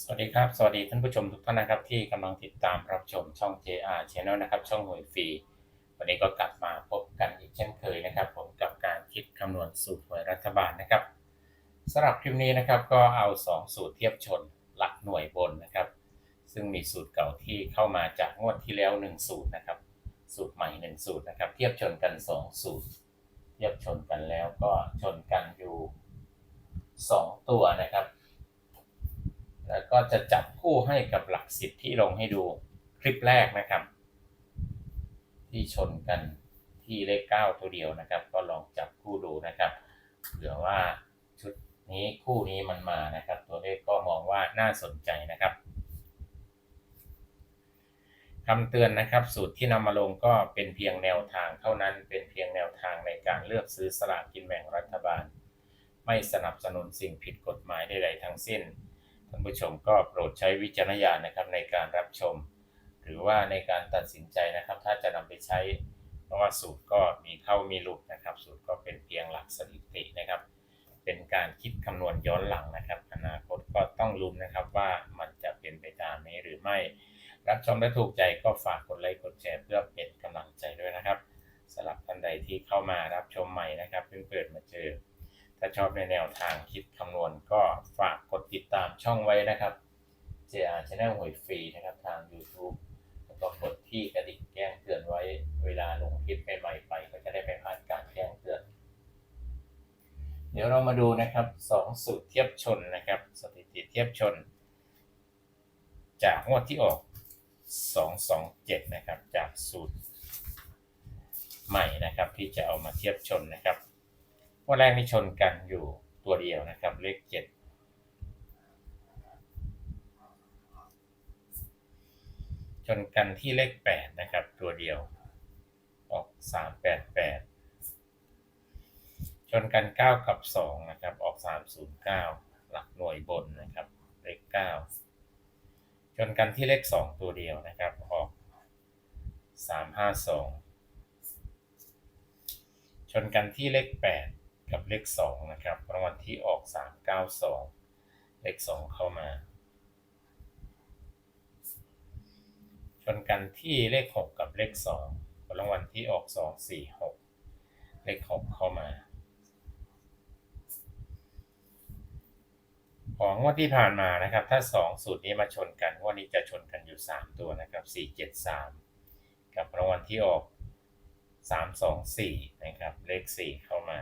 สวัสดีครับ สวัสดีท่านผู้ชมทุกท่านนะครับ ที่กำลังติดตามรับชมช่อง JR Channel นะครับ ช่องหวยฟรี วันนี้ก็กลับมาพบกันอีกเช่นเคยนะครับ ผมกับการคิดคำนวณสูตรหวยรัฐบาลนะครับสำหรับคลิปนี้นะครับก็เอา 2 สูตรเทียบชนหลักหน่วยบนนะครับ ซึ่งมีสูตรเก่าที่เข้ามาจากงวดที่แล้ว 1 สูตรนะครับ สูตรใหม่ 1 สูตรนะครับ เทียบชนกัน 2 สูตร เทียบชนกันแล้วก็ชนกันอยู่ 2 ตัวนะครับ แล้วก็จะจับคู่ให้กับหลักสิบที่ลงให้ดูคลิปแรกนะครับ ที่ชนกันที่เลขเก้าตัวเดียวนะครับ ก็ลองจับคู่ดูนะครับเผื่อว่าชุดนี้คู่นี้มันมานะครับ ตัวเลขก็มองว่าน่าสนใจนะครับคำเตือนนะครับ สูตรที่นำมาลงก็เป็นเพียงแนวทางเท่านั้นเป็นเพียงแนวทางในการเลือกซื้อสลากกินแบ่งรัฐบาล ไม่สนับสนุนสิ่งผิดกฎหมายใดๆทั้งสิ้นานผู้ชมก็โปรดใช้วิจารณญาณนะครับในการรับชม หรือว่าในการตัดสินใจนะครับ ถ้าจะนำไปใช้ เพราะว่าสูตรก็มีเข้ามีหลุดนะครับ สูตรก็เป็นเพียงหลักสถิตินะครับ เป็นการคิดคำนวณย้อนหลังนะครับ อนาคตก็ต้องลุ้นนะครับว่ามันจะเป็นไปตามนี้หรือไม่ รับชมและถูกใจก็ฝากกดไลค์กดแชร์เพื่อเป็นกำลังใจด้วยนะครับสำหรับท่านใดที่เข้ามารับชมใหม่นะครับเพิ่งเปิดมาเจอ ถ้าชอบในแนวทางคิดคำนวณก็ฝากกดติดตามช่องไว้นะครับ JR Channel หวยฟรีนะครับทาง YouTube แล้วก็กดที่กระดิ่งแจ้งเตือนไว้เวลาลงคลิปใหม่ๆไป ก็จะได้ไม่พลาดการแจ้งเตือน เดี๋ยวเรามาดูนะครับสองสูตรเทียบชนนะครับ สถิติเทียบชน จากงวดที่ออก 227 นะครับ จากสูตรใหม่นะครับที่จะเอามาเทียบชนนะครับ ว่าแรกนี่ชนกันอยู่ตัวเดียวนะครับ เลขเจ็ดชนกันที่เลขแปดนะครับ ตัวเดียว ออกสามแปดแปดชนกันเก้ากับสองนะครับ ออกสามศูนย์เก้าหลักหน่วยบนนะครับ เลขเก้าชนกันที่เลขสองตัวเดียวนะครับ ออกสามห้าสองชนกันที่เลขแปด กับเลขสองนะครับรางวัลที่ออกสามเก้าสองเลขสองเข้ามา ชนกันที่เลขหกกับเลขสองรางวัลที่ออกสองสี่หกเลขหกเข้ามา ของงวดที่ผ่านมานะครับ ถ้าสองสูตรนี้มาชนกันวดนี้จะชนกันอยู่สามตัวนะครับสี่เจ็ดสามกับรางวัลที่ออกสามสองสี่นะครับ เลขสี่เข้ามา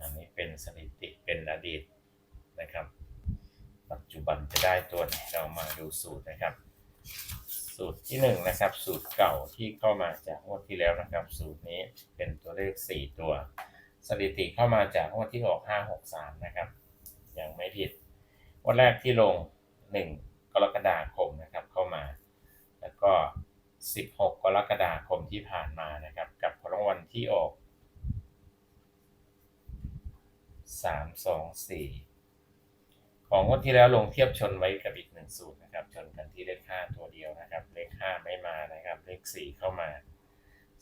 อันนี้เป็นสถิติเป็นอดีตนะครับ ปัจจุบันจะได้ตัวไหนเรามาดูสูตรนะครับ สูตรที่หนึ่งนะครับ สูตรเก่าที่เข้ามาจากงวดที่แล้วนะครับ สูตรนี้เป็นตัวเลขสี่ตัว สถิติเข้ามาจากงวดที่ออกห้าหกสามนะครับยังไม่ผิดวันแรกที่ลงหนึ่งกรกฎาคมนะครับเข้ามา แล้วก็ 16 กรกฎาคมที่ผ่านมานะครับ กับรางวัลที่ออก 3 2 4ของงวดที่แล้วลงเทียบชนไว้กับอีกหนึ่งสูตรนะครับ ชนกันที่เลข5ตัวเดียวนะครับ เลข5ไม่มานะครับ เลข4เข้ามา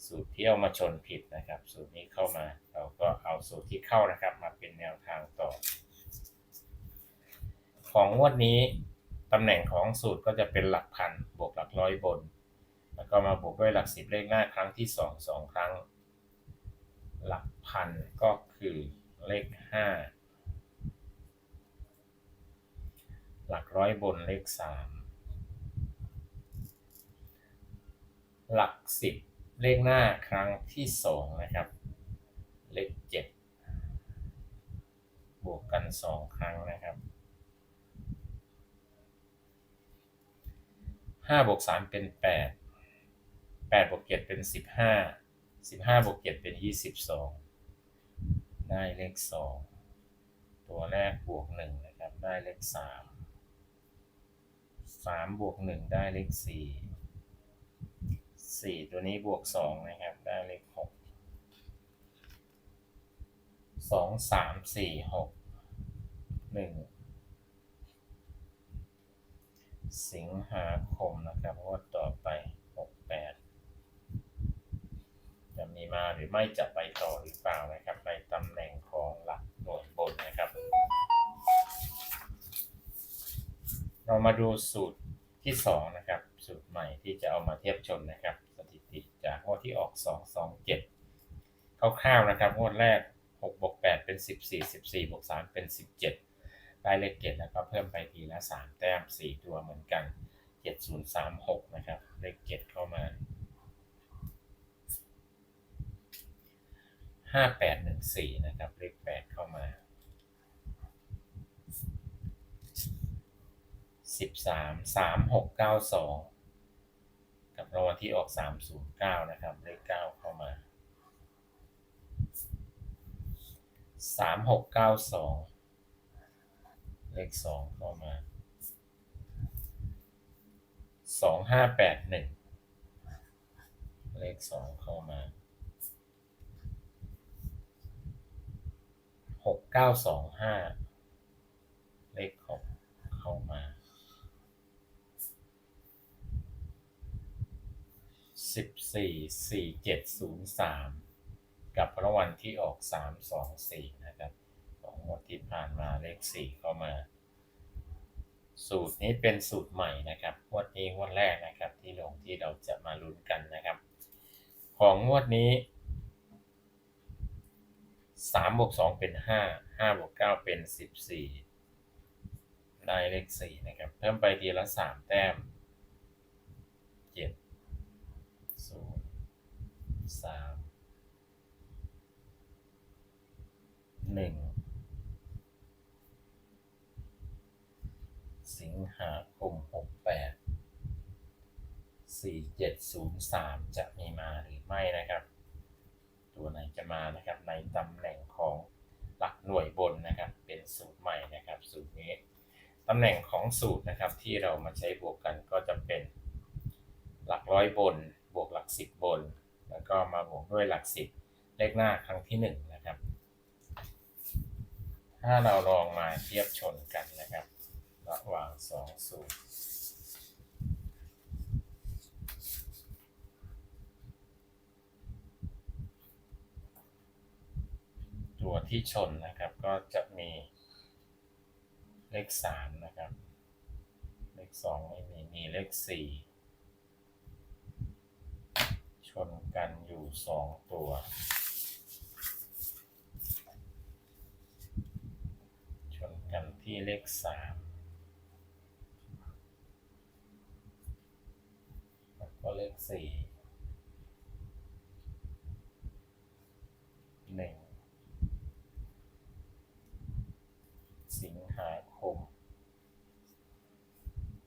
สูตรที่เอามาชนผิดนะครับ สูตรนี้เข้ามา เราก็เอาสูตรที่เข้านะครับ มาเป็นแนวทางต่อ ของงวดนี้ตำแหน่งของสูตรก็จะเป็นหลักพันบวกหลักร้อยบน แล้วก็มาบวกด้วยหลักสิบเลขหน้าครั้งที่สองสองครั้ง หลักพันก็คือ เลขห้าหลักร้อยบนเลขสามหลักสิบเลขหน้าครั้งที่สองนะครับ เลขเจ็ดบวกกันสองครั้งนะครับห้าบวกสามเป็นแปดแปดบวกเจ็ดเป็นสิบห้าสิบห้าบวกเจ็ดเป็นยี่สิบสอง ได้เลขสองตัวแรกบวกหนึ่งนะครับ ได้เลขสามสามบวกหนึ่งได้เลขสี่สี่ตัวนี้บวกสองนะครับ ได้เลขหกสองสามสี่หกหนึ่งสิงหาคมนะครับงวดต่อไปด จะมีมาหรือไม่จะไปต่อหรือเปล่านะครับ ในตำแหน่งของหลักหน่วยบนนะครับ เรามาดูสูตรที่สองนะครับ สูตรใหม่ที่จะเอามาเทียบชนนะครับ สถิติจากงวดที่ออกสองสองเจ็ดคร่าวๆนะครับงวดแรกหกบวกแปดเป็นสิบสี่สิบสี่บวกสามเป็นสิบเจ็ดได้เลขเจ็ดแล้วก็เพิ่มไปทีละสามแต้มสี่ตัวเหมือนกันเจ็ดศูนย์สามหกนะครับ เลขเจ็ดเข้ามา ห้าแปดหนึ่งสี่นะครับเลขแปดเข้ามาสิบสามสามหกเก้าสองกับรางวัลที่ออกสามศูนย์เก้านะครับเลขเก้าเข้ามาสามหกเก้าสองเลขสองเข้ามาสองห้าแปดหนึ่งเลขสองเข้ามา หกเก้าสองห้าเลขหกเข้ามาสิบสี่สี่เจ็ดศูนย์สามกับรางวัลที่ออกสามสองสี่นะครับของงวดที่ผ่านมาเลขสี่เข้ามา สูตรนี้เป็นสูตรใหม่นะครับงวดนี้งวดแรกนะครับที่ลงที่เราจะมาลุ้นกันนะครับ ของงวดนี้ สามบวกสองเป็นห้าห้าบวกเก้าเป็นสิบสี่ได้เลขสี่นะครับ เพิ่มไปทีละสามแต้มเจ็ดศูนย์สามหนึ่งสิงหาคมหกแปดสี่เจ็ดศูนย์สามจะมีมาหรือไม่นะครับ ตัวไหนจะมานะครับ ในตำแหน่งของหลักหน่วยบนนะครับ เป็นสูตรใหม่นะครับ สูตรนี้ตำแหน่งของสูตรนะครับ ที่เรามาใช้บวกกันก็จะเป็นหลักร้อยบน บวกหลักสิบบน แล้วก็มาบวกด้วยหลักสิบเลขหน้าครั้งที่หนึ่งนะครับ ถ้าเราลองมาเทียบชนกันนะครับ ระหว่างสองสูตร ตัว ที่ชนนะครับ ก็จะมีเลขสามนะครับ เลขสองไม่มี มีเลขสี่ชนกันอยู่สองตัว ชนกันที่เลขสามแล้วก็เลขสี่หนึ่งสิงหาคม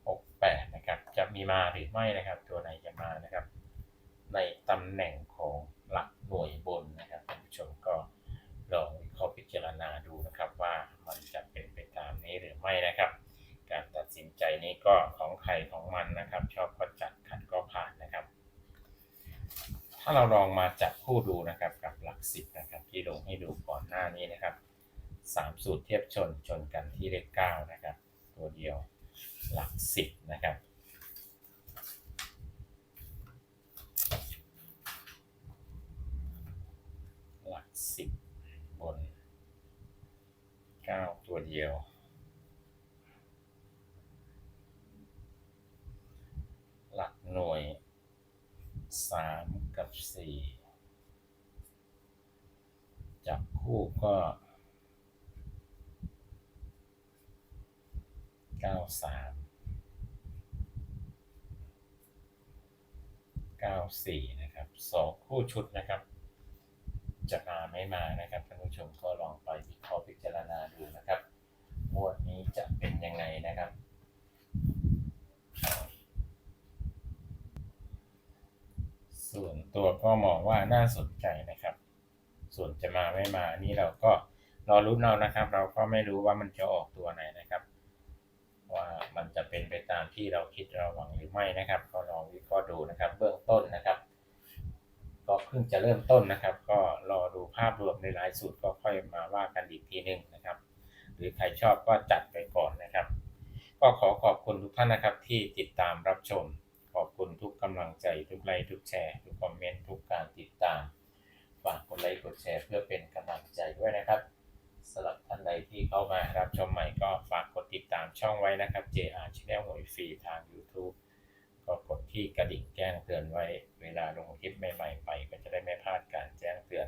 หกแปดนะครับ จะ มีมาหรือไม่นะครับ ตัวไหนจะมานะครับ ในตำแหน่งของหลักหน่วยบนนะครับท่านผู้ชมก็ลองวิเคราะห์พิจารณาดูนะครับว่ามันจะเป็นไปตามนี้หรือไม่นะครับ การตัดสินใจนี้ก็ของใครของมันนะครับ ชอบก็จัดขัดก็ผ่านนะครับ ถ้าเราลองมาจับคู่ดูนะครับกับหลักสิบนะครับที่ลงให้ดูก่อนหน้านี้นะครับสามสูตรเทียบชนชนกันที่เลขเก้านะครับ ตัวเดียวหลักสิบนะครับ หลัก สิบบนเก้าตัวเดียวหลักหน่วยสามกับสี่จับคู่ก็เก้าสามเก้าสี่นะครับสองคู่ชุดนะครับ จะมาไม่มานะครับท่านผู้ชมก็ลองไปวิเคราะห์พิจารณาดูนะครับงวดนี้จะเป็นยังไงนะครับส่วนตัวก็มองว่าน่าสนใจนะครับ ส่วนจะมาไม่มานี่เราก็รอรุ้นเอานะครับ เราก็ไม่รู้ว่ามันจะออกตัวไหนนะครับ ว่ามันจะเป็นไปตามที่เราคิดเราหวังหรือไม่นะครับ ก็ลองวิเคราะห์ดูนะครับ เบื้องต้นนะครับ ก็เพิ่งจะเริ่มต้นนะครับก็รอดูภาพรวมในหลายสูตรก็ค่อยมาว่ากันอีกทีหนึ่งนะครับ หรือใครชอบก็จัดไปก่อนนะครับ ก็ขอขอบคุณทุกท่านนะครับที่ติดตามรับชม ขอบคุณทุกกำลังใจทุกไลค์ทุกแชร์ทุกคอมเมนต์ทุกการติดตามฝากกดไลค์กดแชร์เพื่อเป็นกำลังใจด้วยนะครับสำหรับท่านใดที่เข้ามารับชมใหม่ก็ฝากกดติดตามช่องไว้นะครับ JR Channel หวยฟรีทาง YouTube ก็กดที่กระดิ่งแจ้งเตือนไว้ เวลาลงคลิปใหม่ๆไป ก็จะได้ไม่พลาดการแจ้งเตือน